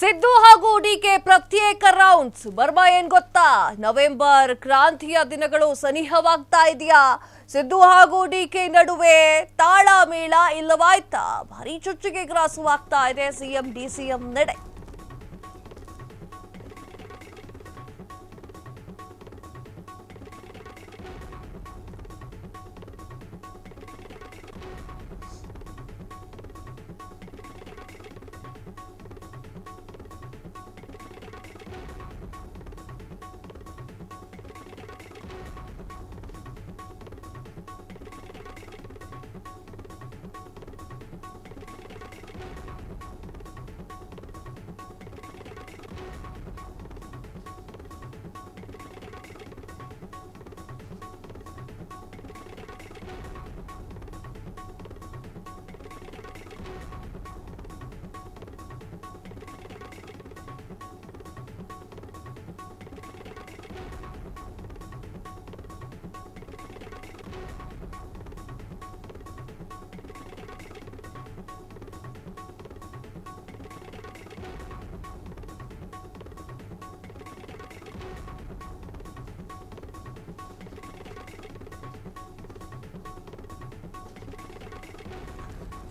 ಸಿದ್ದು ಹಾಗೂ ಡಿಕೆ ಪ್ರತ್ಯೇಕ rounds. Burma ಏನ್ ಗೊತ್ತಾ? ನವೆಂಬರ್ ಕ್ರಾಂತಿಯ ದಿನಗಳು ಸನಿಹವಾಗ್ತಾ ಇದೆಯಾ? ಸಿದ್ದು ಹಾಗೂ ಡಿಕೆ ನಡುವೆ ತಾಳ ಮೇಳ ಇಲ್ಲವಾಯ್ತಾ? ಭಾರಿ ಚುಚ್ಚಿಗೆ ಗ್ರಾಸವಾಗ್ತಾ ಇದೆ ಸಿಎಂ, ಡಿಸಿಎಂ ನಡೆ.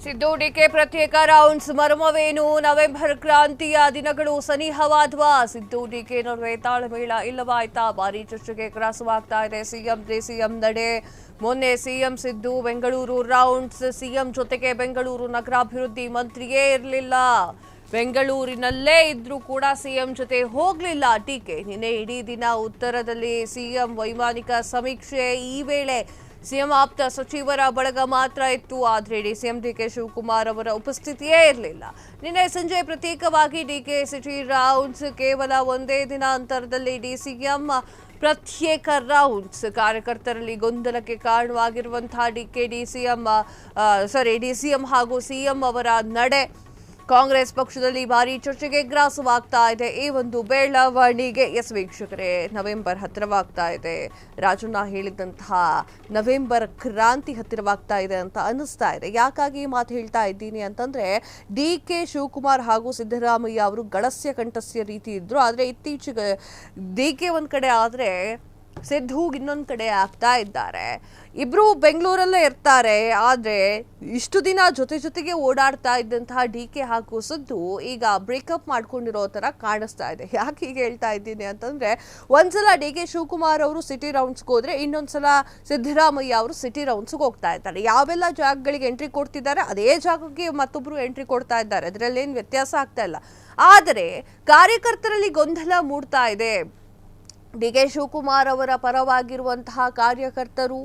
ಸಿದ್ದು ಡಿಕೆ ಪ್ರತ್ಯೇಕ ರೌಂಡ್ಸ್ ಮರ್ಮವೇನು? ನವೆಂಬರ್ ಕ್ರಾಂತಿಯ ದಿನಗಳು ಸನಿಹವಾದ್ವಾ ಸಿದ್ದು ಡಿಕೆ ನಡುವೆ ತಾಳಮೇಳ ಇಲ್ಲವಾಯ್ತಾ? ಭಾರಿ ಚರ್ಚೆಗೆ ಗ್ರಾಸವಾಗ್ತಾ ಇದೆ. ಸಿಎಂ ಸಿಎಂ ನಡೆ. ಮೊನ್ನೆ CM Siddu, Bengaluru rounds. CM ಜೊತೆಗೆ ಬೆಂಗಳೂರು ನಗರಾಭಿವೃದ್ಧಿ ಮಂತ್ರಿಯೇ ಇರಲಿಲ್ಲ. ಬೆಂಗಳೂರಿನಲ್ಲೇ ಇದ್ರೂ ಕೂಡ ಸಿಎಂ ಜೊತೆ ಹೋಗ್ಲಿಲ್ಲ. ಟೀಕೆ. ನಿನ್ನೆ ಇಡೀ ದಿನ ಉತ್ತರದಲ್ಲಿ ಸಿಎಂ ವೈಮಾನಿಕ ಸಮೀಕ್ಷೆ ಈ ವೇಳೆ ಸಿಎಂ ಆಪ್ತ ಸಚಿವರ ಬಳಗ ಮಾತ್ರ ಇತ್ತು, ಆದರೆ ಡಿಸಿಎಂ ಡಿಕೆ ಶಿವಕುಮಾರ್ ಅವರ ಉಪಸ್ಥಿತಿಯೇ ಇರಲಿಲ್ಲ. ನಿನ್ನೆ ಸಂಜೆ ಪ್ರತ್ಯೇಕವಾಗಿ ಡಿಕೆ ಸಿಟಿ ರೌಂಡ್ಸ್ ಕೇವಲ ಒಂದೇ ದಿನ ಅಂತರದಲ್ಲಿ ಡಿಸಿಎಂ ಪ್ರತ್ಯೇಕ ರೌಂಡ್ಸ್ ಕಾರ್ಯಕರ್ತರಲ್ಲಿ ಗೊಂದಲಕ್ಕೆ ಕಾರಣವಾಗಿರುವಂತಹ D K DCM sorry DCM ಹಾಗೂ ಸಿಎಂ ಅವರ ನಡೆ ಕಾಂಗ್ರೆಸ್ ಪಕ್ಷದಲ್ಲಿ ಭಾರಿ ಚರ್ಚೆಗೆ ಗ್ರಾಸವಾಗ್ತಾ ಇದೆ. ಈ ಒಂದು ಬೆಳವಣಿಗೆ ಎಸ್ ವೀಕ್ಷಕರೇ, ನವೆಂಬರ್ ಹತ್ತಿರವಾಗ್ತಾ ಇದೆ. ರಾಜಣ್ಣ ಹೇಳಿದಂತಹ ನವೆಂಬರ್ ಕ್ರಾಂತಿ ಹತ್ತಿರವಾಗ್ತಾ ಇದೆ ಅಂತ ಅನ್ನಿಸ್ತಾ ಇದೆ. ಯಾಕಾಗಿ ಮಾತು ಹೇಳ್ತಾ ಇದ್ದೀನಿ ಅಂತಂದ್ರೆ, ಡಿ ಕೆ ಶಿವಕುಮಾರ್ ಹಾಗೂ ಸಿದ್ದರಾಮಯ್ಯ ಅವರು ಗಳಸ್ಯ ಕಂಠಸ್ಯ ರೀತಿ ಇದ್ರು. ಆದ್ರೆ ಇತ್ತೀಚೆಗೆ ಡಿ ಕೆ ಒಂದು ಕಡೆ ಆದ್ರೆ ಸಿದ್ದು ಇನ್ನೊಂದು ಕಡೆ ಆಗ್ತಾ ಇದ್ದಾರೆ. ಇಬ್ರು ಬೆಂಗಳೂರಲ್ಲೇ ಇರ್ತಾರೆ, ಆದರೆ ಇಷ್ಟು ದಿನ ಜೊತೆ ಜೊತೆಗೆ ಓಡಾಡ್ತಾ ಇದ್ದಂತಹ ಡಿ ಕೆ ಹಾಗೂ ಸಿದ್ದು ಈಗ ಬ್ರೇಕಪ್ ಮಾಡ್ಕೊಂಡಿರೋ ತರ ಕಾಣಿಸ್ತಾ ಇದೆ. ಯಾಕೆ ಹೀಗೆ ಹೇಳ್ತಾ ಇದ್ದೀನಿ ಅಂತಂದ್ರೆ, ಒಂದ್ಸಲ ಡಿ ಕೆ ಶಿವಕುಮಾರ್ ಅವರು ಸಿಟಿ ರೌಂಡ್ಸ್ಗೆ ಹೋದ್ರೆ ಇನ್ನೊಂದ್ಸಲ ಸಿದ್ದರಾಮಯ್ಯ ಅವರು ಸಿಟಿ ರೌಂಡ್ಸ್ಗೆ ಹೋಗ್ತಾ ಇದ್ದಾರೆ. ಯಾವೆಲ್ಲ ಜಾಗಗಳಿಗೆ ಎಂಟ್ರಿ ಕೊಡ್ತಿದ್ದಾರೆ, ಅದೇ ಜಾಗಕ್ಕೆ ಮತ್ತೊಬ್ಬರು ಎಂಟ್ರಿ ಕೊಡ್ತಾ ಇದ್ದಾರೆ. ಅದರಲ್ಲಿ ಏನು ವ್ಯತ್ಯಾಸ ಆಗ್ತಾ ಇಲ್ಲ. ಆದರೆ, ಕಾರ್ಯಕರ್ತರಲ್ಲಿ ಗೊಂದಲ ಮೂಡ್ತಾ ಇದೆ. ಡಿ ಕೆ ಶಿವಕುಮಾರ್ ಅವರ ಪರವಾಗಿರುವಂತಹ ಕಾರ್ಯಕರ್ತರು,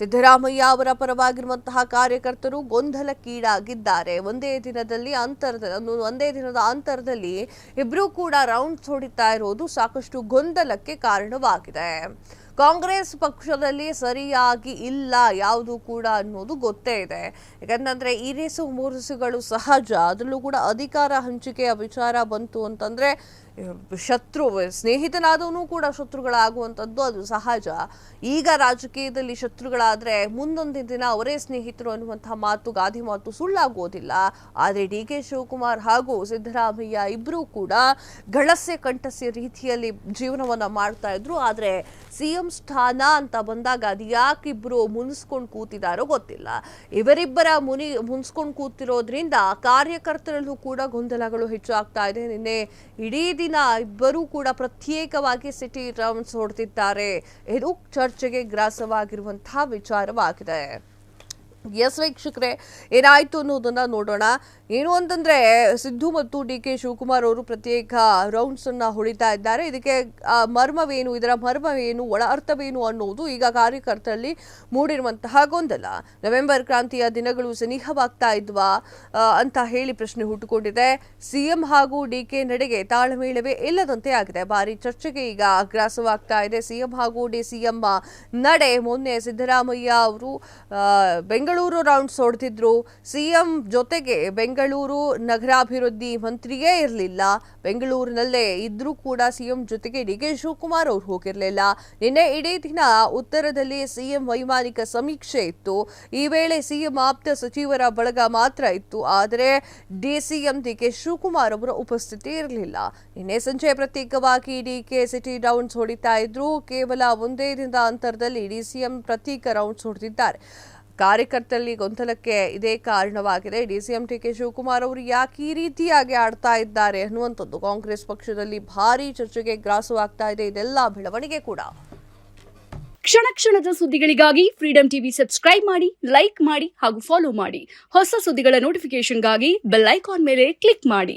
ಸಿದ್ದರಾಮಯ್ಯ ಅವರ ಪರವಾಗಿರುವಂತಹ ಕಾರ್ಯಕರ್ತರು ಗೊಂದಲಕ್ಕೀಡಾಗಿದ್ದಾರೆ. ಒಂದೇ ದಿನದಲ್ಲಿ ಅಂತರದ, ಒಂದೇ ದಿನದ ಅಂತರದಲ್ಲಿ ಇಬ್ಬರೂ ಕೂಡ ರೌಂಡ್ಸ್ ಹೊಡಿತಾ ಇರೋದು ಸಾಕಷ್ಟು ಗೊಂದಲಕ್ಕೆ ಕಾರಣವಾಗಿದೆ. ಕಾಂಗ್ರೆಸ್ ಪಕ್ಷದಲ್ಲಿ ಸರಿಯಾಗಿ ಇಲ್ಲ, ಯಾವುದು ಕೂಡ ಅನ್ನೋದು ಗೊತ್ತೇ ಇದೆ. ಯಾಕಂತಂದ್ರೆ ಇರಿಸು, ಮುರುಸುಗಳು ಸಹಜ. ಅದರಲ್ಲೂ ಕೂಡ ಅಧಿಕಾರ ಹಂಚಿಕೆಯ ವಿಚಾರ ಬಂತು ಅಂತಂದ್ರೆ ಶತ್ರು, ಸ್ನೇಹಿತನಾದವನು ಕೂಡ ಶತ್ರುಗಳಾಗುವಂಥದ್ದು ಅದು ಸಹಜ. ಈಗ ರಾಜಕೀಯದಲ್ಲಿ ಶತ್ರುಗಳಾದರೆ ಮುಂದೊಂದು ದಿನ ಅವರೇ ಸ್ನೇಹಿತರು ಅನ್ನುವಂತಹ ಮಾತು, ಗಾದಿ ಮಾತು ಸುಳ್ಳಾಗೋದಿಲ್ಲ. ಆದರೆ ಡಿ ಕೆ ಶಿವಕುಮಾರ್ ಹಾಗೂ ಸಿದ್ದರಾಮಯ್ಯ ಇಬ್ಬರೂ ಕೂಡ ಗಳಸೆ ಕಂಠಸೆ ರೀತಿಯಲ್ಲಿ ಜೀವನವನ್ನ ಮಾಡ್ತಾ ಇದ್ರು. ಆದರೆ ಸಿಎಂ ಸ್ಥಾನ ಅಂತ ಬಂದಾಗ ಅದು ಯಾಕಿಬ್ರು ಮುನ್ಸ್ಕೊಂಡು ಕೂತಿದಾರೋ ಗೊತ್ತಿಲ್ಲ. ಇವರಿಬ್ಬರ ಮುನಿ ಮುನ್ಸ್ಕೊಂಡು ಕೂತಿರೋದ್ರಿಂದ ಕಾರ್ಯಕರ್ತರಲ್ಲೂ ಕೂಡ ಗೊಂದಲಗಳು ಹೆಚ್ಚಾಗ್ತಾ ಇದೆ. ನಿನ್ನೆ ಇಡೀ ದಿನ ಇಬ್ಬರೂ ಕೂಡ ಪ್ರತ್ಯೇಕವಾಗಿ ಸಿಟಿ ರೌಂಡ್ಸ್ ಹೊಡೆದಿದ್ದಾರೆ ಇದು ಚರ್ಚೆಗೆ ಗ್ರಾಸವಾಗಿರುವಂತಹ ವಿಚಾರವಾಗಿದೆ. ಎಸ್ ವೀಕ್ಷಕರೇ ಏನಾಯಿತು ಅನ್ನೋದನ್ನ ನೋಡೋಣ. ಏನು ಅಂತಂದ್ರೆ ಸಿದ್ದು ಮತ್ತು ಡಿ ಕೆ ಶಿವಕುಮಾರ್ ಅವರು ಪ್ರತ್ಯೇಕ ರೌಂಡ್ಸ್ ಅನ್ನ ಹೊಡಿತಾ ಇದ್ದಾರೆ. ಇದಕ್ಕೆ ಮರ್ಮವೇನು ಇದರ ಮರ್ಮವೇನು ಒಳ ಅರ್ಥವೇನು ಅನ್ನೋದು ಈಗ ಕಾರ್ಯಕರ್ತರಲ್ಲಿ ಮೂಡಿರುವಂತಹ ಗೊಂದಲ. ನವೆಂಬರ್ ಕ್ರಾಂತಿಯ ದಿನಗಳು ಸನಿಹವಾಗ್ತಾ ಇದ್ವಾ ಅಂತ ಹೇಳಿ ಪ್ರಶ್ನೆ ಹುಟ್ಟುಕೊಂಡಿದೆ. ಸಿಎಂ ಹಾಗೂ ಡಿ ಕೆ ನಡೆಗೆ ತಾಳಮೇಳವೇ ಇಲ್ಲದಂತೆ ಆಗಿದೆ. ಭಾರಿ ಚರ್ಚೆಗೆ ಈಗ ಅಗ್ರಾಸವಾಗ್ತಾ ಇದೆ. ಸಿಎಂ ಹಾಗೂ ಡಿ ಸಿಎಂ ನಡೆ. ಮೊನ್ನೆ ಸಿದ್ದರಾಮಯ್ಯ ಅವರು ಆ, ಬೆಂಗಳೂರು ರೌಂಡ್ಸ್ ಹೊಡೆದಿದ್ರು ಸಿಎಂ ಜೊತೆಗೆ ಬೆಂಗಳೂರು ನಗರಾಭಿವೃದ್ಧಿ ಮಂತ್ರಿಯೇ ಇರಲಿಲ್ಲ. ಬೆಂಗಳೂರಿನಲ್ಲೇ ಇದ್ರೂ ಕೂಡ ಸಿಎಂ ಜೊತೆಗೆ ಡಿ ಕೆ ಶಿವಕುಮಾರ್ ಅವರು ಹೋಗಿರಲಿಲ್ಲ. ನಿನ್ನೆ ಇಡೀ ದಿನ ಉತ್ತರದಲ್ಲಿ ಸಿಎಂ ವೈಮಾನಿಕ ಸಮೀಕ್ಷೆ ಇತ್ತು. ಈ ವೇಳೆ ಸಿಎಂ ಆಪ್ತ ಸಚಿವರ ಬಳಗ ಮಾತ್ರ ಇತ್ತು. ಆದರೆ ಡಿಸಿಎಂ ಡಿ ಕೆ ಶಿವಕುಮಾರ್ ಅವರ ಉಪಸ್ಥಿತಿ ಇರಲಿಲ್ಲ. ನಿನ್ನೆ ಸಂಜೆ ಪ್ರತ್ಯೇಕವಾಗಿ ಡಿಕೆ ಸಿಟಿ ರೌಂಡ್ಸ್ ಹೊಡಿತಾ ಇದ್ರು. ಕೇವಲ ಒಂದೇ ದಿನದ ಅಂತರದಲ್ಲಿ ಡಿಸಿಎಂ ಪ್ರತ್ಯೇಕ ರೌಂಡ್ಸ್ ಹೊಡೆದಿದ್ದಾರೆ ಕಾರ್ಯಕರ್ತರಲ್ಲಿ ಗೊಂದಲಕ್ಕೆ ಇದೇ ಕಾರಣವಾಗಿದೆ. ಡಿಸಿಎಂ ಟಿ ಕೆ ಶಿವಕುಮಾರ್ ಅವರು ಯಾಕೆ ಈ ರೀತಿಯಾಗಿ ಆಡ್ತಾ ಇದ್ದಾರೆ ಅನ್ನುವಂಥದ್ದು ಕಾಂಗ್ರೆಸ್ ಪಕ್ಷದಲ್ಲಿ ಭಾರಿ ಚರ್ಚೆಗೆ ಗ್ರಾಸವಾಗ್ತಾ ಇದೆ. ಇದೆಲ್ಲ ಬೆಳವಣಿಗೆ ಕೂಡ. ಕ್ಷಣ ಕ್ಷಣದ ಸುದ್ದಿಗಳಿಗಾಗಿ ಫ್ರೀಡಂ ಟಿವಿ ಸಬ್ಸ್ಕ್ರೈಬ್ ಮಾಡಿ ಲೈಕ್ ಮಾಡಿ ಹಾಗೂ ಫಾಲೋ ಮಾಡಿ. ಹೊಸ ಸುದ್ದಿಗಳ ನೋಟಿಫಿಕೇಶನ್ಗಾಗಿ ಬೆಲ್ ಐಕಾನ್ ಮೇಲೆ ಕ್ಲಿಕ್ ಮಾಡಿ.